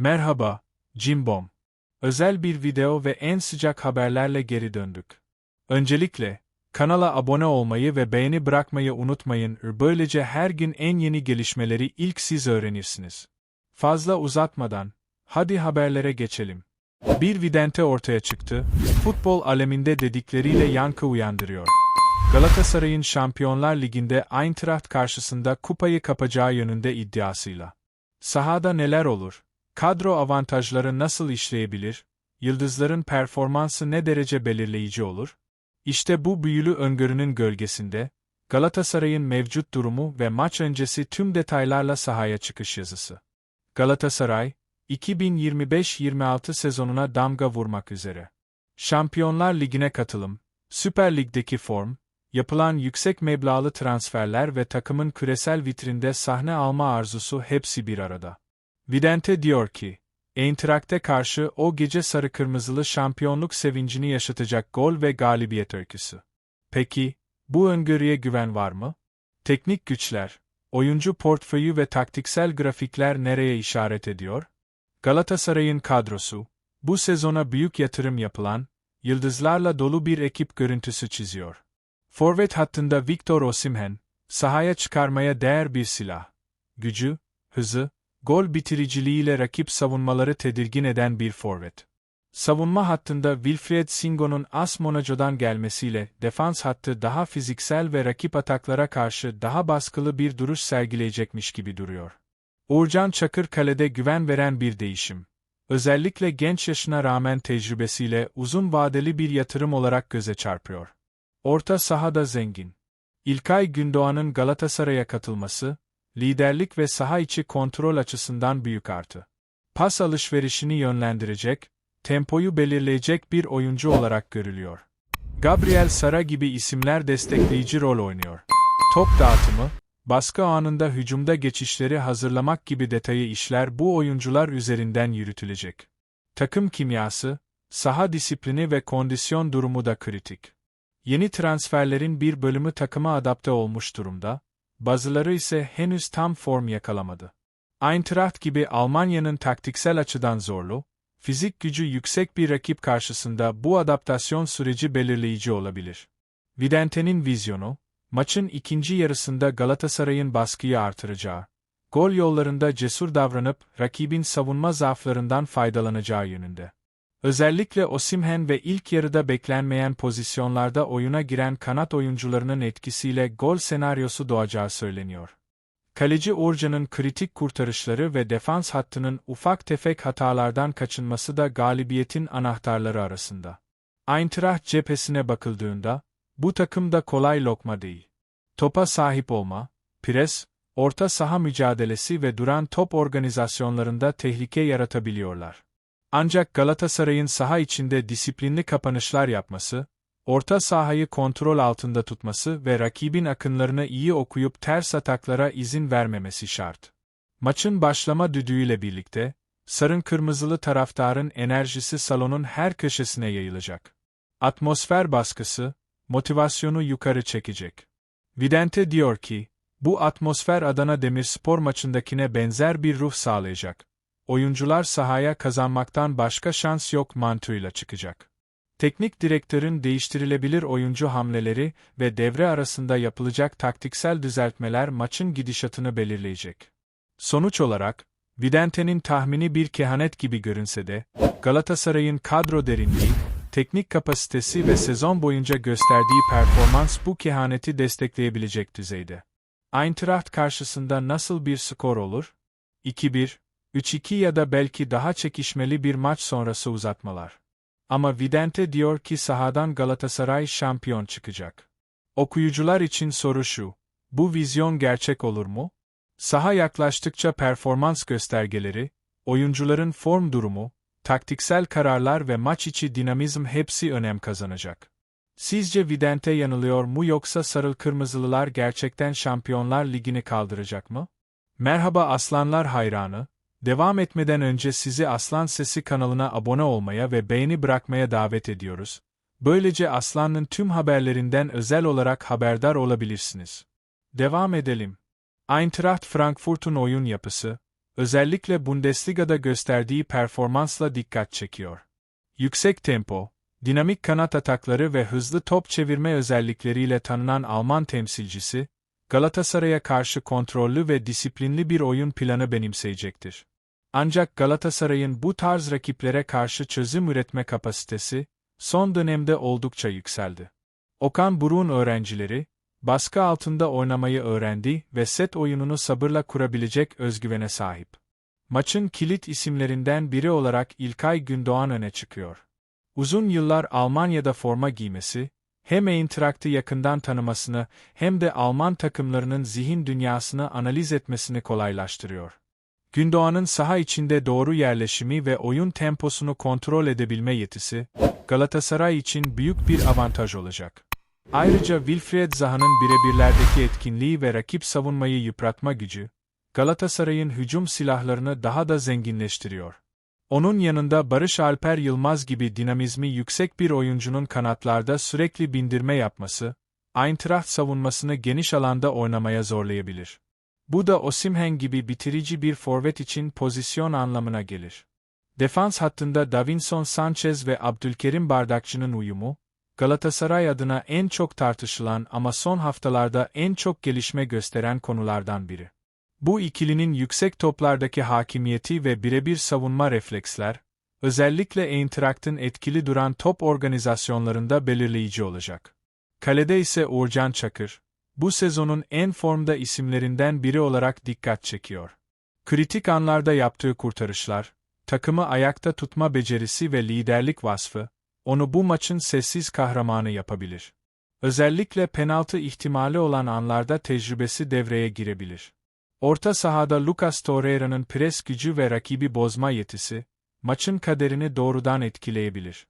Merhaba, Cimbom. Özel bir video ve en sıcak haberlerle geri döndük. Öncelikle, kanala abone olmayı ve beğeni bırakmayı unutmayın. Böylece her gün en yeni gelişmeleri ilk siz öğrenirsiniz. Fazla uzatmadan, hadi haberlere geçelim. Bir vidente ortaya çıktı, futbol aleminde dedikleriyle yankı uyandırıyor. Galatasaray'ın Şampiyonlar Ligi'nde Eintracht karşısında kupayı kapacağı yönünde iddiasıyla. Sahada neler olur? Kadro avantajları nasıl işleyebilir? Yıldızların performansı ne derece belirleyici olur? İşte bu büyülü öngörünün gölgesinde, Galatasaray'ın mevcut durumu ve maç öncesi tüm detaylarla sahaya çıkış yazısı. Galatasaray, 2025-26 sezonuna damga vurmak üzere. Şampiyonlar Ligi'ne katılım, Süper Lig'deki form, yapılan yüksek meblağlı transferler ve takımın küresel vitrinde sahne alma arzusu hepsi bir arada. Vidente diyor ki, Eintracht'e karşı o gece sarı kırmızılı şampiyonluk sevincini yaşatacak gol ve galibiyet öyküsü. Peki, bu öngörüye güven var mı? Teknik güçler, oyuncu portföyü ve taktiksel grafikler nereye işaret ediyor? Galatasaray'ın kadrosu, bu sezona büyük yatırım yapılan, yıldızlarla dolu bir ekip görüntüsü çiziyor. Forvet hattında Victor Osimhen, sahaya çıkarmaya değer bir silah. Gücü, hızı, gol bitiriciliğiyle rakip savunmaları tedirgin eden bir forvet. Savunma hattında Wilfried Singo'nun As Monaco'dan gelmesiyle defans hattı daha fiziksel ve rakip ataklara karşı daha baskılı bir duruş sergileyecekmiş gibi duruyor. Uğurcan Çakır kalede güven veren bir değişim. Özellikle genç yaşına rağmen tecrübesiyle uzun vadeli bir yatırım olarak göze çarpıyor. Orta sahada zengin. İlkay Gündoğan'ın Galatasaray'a katılması, liderlik ve saha içi kontrol açısından büyük artı. Pas alışverişini yönlendirecek, tempoyu belirleyecek bir oyuncu olarak görülüyor. Gabriel Sara gibi isimler destekleyici rol oynuyor. Top dağıtımı, baskı anında hücumda geçişleri hazırlamak gibi detayı işler bu oyuncular üzerinden yürütülecek. Takım kimyası, saha disiplini ve kondisyon durumu da kritik. Yeni transferlerin bir bölümü takıma adapte olmuş durumda, bazıları ise henüz tam form yakalamadı. Eintracht gibi Almanya'nın taktiksel açıdan zorlu, fizik gücü yüksek bir rakip karşısında bu adaptasyon süreci belirleyici olabilir. Vidente'nin vizyonu, maçın ikinci yarısında Galatasaray'ın baskıyı artıracağı, gol yollarında cesur davranıp rakibin savunma zaaflarından faydalanacağı yönünde. Özellikle Osimhen ve ilk yarıda beklenmeyen pozisyonlarda oyuna giren kanat oyuncularının etkisiyle gol senaryosu doğacağı söyleniyor. Kaleci Uğurcan'ın kritik kurtarışları ve defans hattının ufak tefek hatalardan kaçınması da galibiyetin anahtarları arasında. Eintracht cephesine bakıldığında, bu takım da kolay lokma değil. Topa sahip olma, pres, orta saha mücadelesi ve duran top organizasyonlarında tehlike yaratabiliyorlar. Ancak Galatasaray'ın saha içinde disiplinli kapanışlar yapması, orta sahayı kontrol altında tutması ve rakibin akınlarını iyi okuyup ters ataklara izin vermemesi şart. Maçın başlama düdüğüyle birlikte, sarın kırmızılı taraftarın enerjisi salonun her köşesine yayılacak. Atmosfer baskısı, motivasyonu yukarı çekecek. Vidente diyor ki, bu atmosfer Adana Demirspor maçındakine benzer bir ruh sağlayacak oyuncular sahaya kazanmaktan başka şans yok mantığıyla çıkacak. Teknik direktörün değiştirilebilir oyuncu hamleleri ve devre arasında yapılacak taktiksel düzeltmeler maçın gidişatını belirleyecek. Sonuç olarak, Vidente'nin tahmini bir kehanet gibi görünse de, Galatasaray'ın kadro derinliği, teknik kapasitesi ve sezon boyunca gösterdiği performans bu kehaneti destekleyebilecek düzeyde. Eintracht karşısında nasıl bir skor olur? 2-1, 3-2 ya da belki daha çekişmeli bir maç sonrası uzatmalar. Ama Vidente diyor ki sahadan Galatasaray şampiyon çıkacak. Okuyucular için soru şu, bu vizyon gerçek olur mu? Saha yaklaştıkça performans göstergeleri, oyuncuların form durumu, taktiksel kararlar ve maç içi dinamizm hepsi önem kazanacak. Sizce Vidente yanılıyor mu yoksa sarıl kırmızılılar gerçekten Şampiyonlar Ligi'ni kaldıracak mı? Merhaba aslanlar hayranı, Devam etmeden önce sizi Aslan Sesi kanalına abone olmaya ve beğeni bırakmaya davet ediyoruz. Böylece Aslan'ın tüm haberlerinden özel olarak haberdar olabilirsiniz. Devam edelim. Eintracht Frankfurt'un oyun yapısı, özellikle Bundesliga'da gösterdiği performansla dikkat çekiyor. Yüksek tempo, dinamik kanat atakları ve hızlı top çevirme özellikleriyle tanınan Alman temsilcisi, Galatasaray'a karşı kontrollü ve disiplinli bir oyun planı benimseyecektir. Ancak Galatasaray'ın bu tarz rakiplere karşı çözüm üretme kapasitesi, son dönemde oldukça yükseldi. Okan Buruk'un öğrencileri, baskı altında oynamayı öğrendi ve set oyununu sabırla kurabilecek özgüvene sahip. Maçın kilit isimlerinden biri olarak İlkay Gündoğan öne çıkıyor. Uzun yıllar Almanya'da forma giymesi, hem Eintracht'ı yakından tanımasını hem de Alman takımlarının zihin dünyasını analiz etmesini kolaylaştırıyor. Gündoğan'ın saha içinde doğru yerleşimi ve oyun temposunu kontrol edebilme yetisi, Galatasaray için büyük bir avantaj olacak. Ayrıca Wilfried Zaha'nın birebirlerdeki etkinliği ve rakip savunmayı yıpratma gücü, Galatasaray'ın hücum silahlarını daha da zenginleştiriyor. Onun yanında Barış Alper Yılmaz gibi dinamizmi yüksek bir oyuncunun kanatlarda sürekli bindirme yapması, Eintracht savunmasını geniş alanda oynamaya zorlayabilir. Bu da Osimhen gibi bitirici bir forvet için pozisyon anlamına gelir. Defans hattında Davinson Sanchez ve Abdülkerim Bardakçı'nın uyumu, Galatasaray adına en çok tartışılan ama son haftalarda en çok gelişme gösteren konulardan biri. Bu ikilinin yüksek toplardaki hakimiyeti ve birebir savunma refleksler, özellikle Eintracht'ın etkili duran top organizasyonlarında belirleyici olacak. Kalede ise Uğurcan Çakır, bu sezonun en formda isimlerinden biri olarak dikkat çekiyor. Kritik anlarda yaptığı kurtarışlar, takımı ayakta tutma becerisi ve liderlik vasfı, onu bu maçın sessiz kahramanı yapabilir. Özellikle penaltı ihtimali olan anlarda tecrübesi devreye girebilir. Orta sahada Lucas Torreira'nın pres gücü ve rakibi bozma yetisi, maçın kaderini doğrudan etkileyebilir.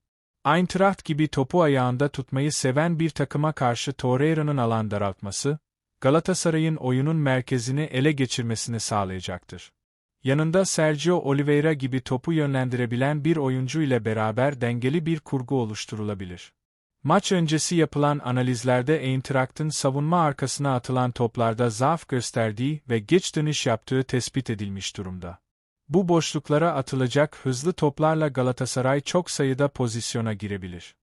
Eintracht gibi topu ayağında tutmayı seven bir takıma karşı Torreira'nın alan daraltması, Galatasaray'ın oyunun merkezini ele geçirmesini sağlayacaktır. Yanında Sergio Oliveira gibi topu yönlendirebilen bir oyuncu ile beraber dengeli bir kurgu oluşturulabilir. Maç öncesi yapılan analizlerde Eintracht'ın savunma arkasına atılan toplarda zaaf gösterdiği ve geç dönüş yaptığı tespit edilmiş durumda. Bu boşluklara atılacak hızlı toplarla Galatasaray çok sayıda pozisyona girebilir.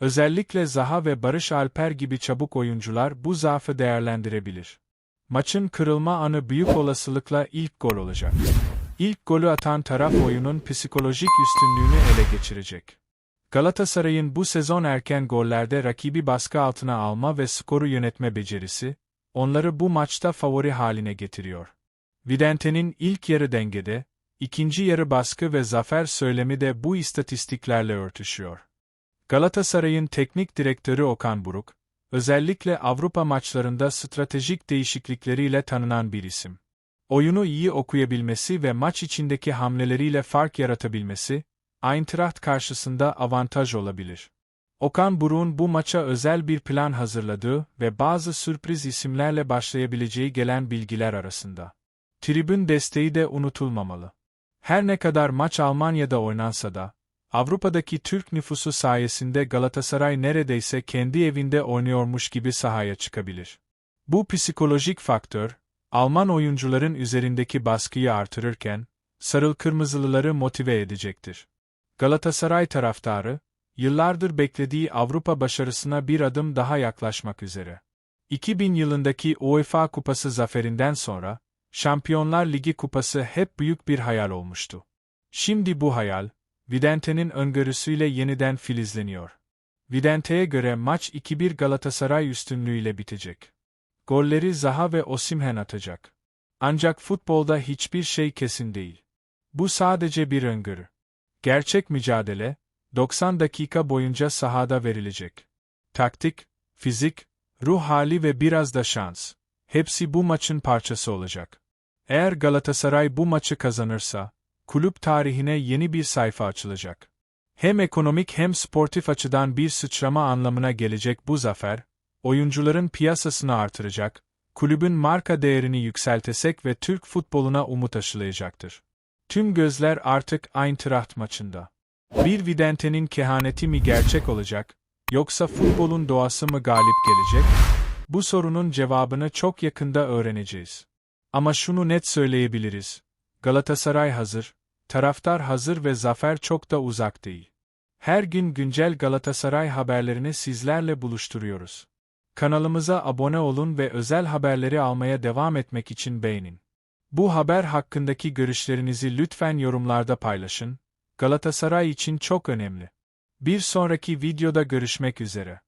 Özellikle Zaha ve Barış Alper gibi çabuk oyuncular bu zaafı değerlendirebilir. Maçın kırılma anı büyük olasılıkla ilk gol olacak. İlk golü atan taraf oyunun psikolojik üstünlüğünü ele geçirecek. Galatasaray'ın bu sezon erken gollerde rakibi baskı altına alma ve skoru yönetme becerisi, onları bu maçta favori haline getiriyor. Vidente'nin ilk yarı dengede, ikinci yarı baskı ve zafer söylemi de bu istatistiklerle örtüşüyor. Galatasaray'ın teknik direktörü Okan Buruk, özellikle Avrupa maçlarında stratejik değişiklikleriyle tanınan bir isim. Oyunu iyi okuyabilmesi ve maç içindeki hamleleriyle fark yaratabilmesi, Eintracht karşısında avantaj olabilir. Okan Buruk'un bu maça özel bir plan hazırladığı ve bazı sürpriz isimlerle başlayabileceği gelen bilgiler arasında. Tribün desteği de unutulmamalı. Her ne kadar maç Almanya'da oynansa da, Avrupa'daki Türk nüfusu sayesinde Galatasaray neredeyse kendi evinde oynuyormuş gibi sahaya çıkabilir. Bu psikolojik faktör, Alman oyuncuların üzerindeki baskıyı artırırken, sarıl kırmızılıları motive edecektir. Galatasaray taraftarı, yıllardır beklediği Avrupa başarısına bir adım daha yaklaşmak üzere. 2000 yılındaki UEFA Kupası zaferinden sonra, Şampiyonlar Ligi Kupası hep büyük bir hayal olmuştu. Şimdi bu hayal, Vidente'nin öngörüsüyle yeniden filizleniyor. Vidente'ye göre maç 2-1 Galatasaray üstünlüğüyle bitecek. Golleri Zaha ve Osimhen atacak. Ancak futbolda hiçbir şey kesin değil. Bu sadece bir öngörü. Gerçek mücadele, 90 dakika boyunca sahada verilecek. Taktik, fizik, ruh hali ve biraz da şans. Hepsi bu maçın parçası olacak. Eğer Galatasaray bu maçı kazanırsa, kulüp tarihine yeni bir sayfa açılacak. Hem ekonomik hem sportif açıdan bir sıçrama anlamına gelecek bu zafer, oyuncuların piyasasını artıracak, kulübün marka değerini yükseltesek ve Türk futboluna umut aşılayacaktır. Tüm gözler artık Eintracht maçında. Bir Vidente'nin kehaneti mi gerçek olacak, yoksa futbolun doğası mı galip gelecek? Bu sorunun cevabını çok yakında öğreneceğiz. Ama şunu net söyleyebiliriz. Galatasaray hazır, taraftar hazır ve zafer çok da uzak değil. Her gün güncel Galatasaray haberlerini sizlerle buluşturuyoruz. Kanalımıza abone olun ve özel haberleri almaya devam etmek için beğenin. Bu haber hakkındaki görüşlerinizi lütfen yorumlarda paylaşın. Galatasaray için çok önemli. Bir sonraki videoda görüşmek üzere.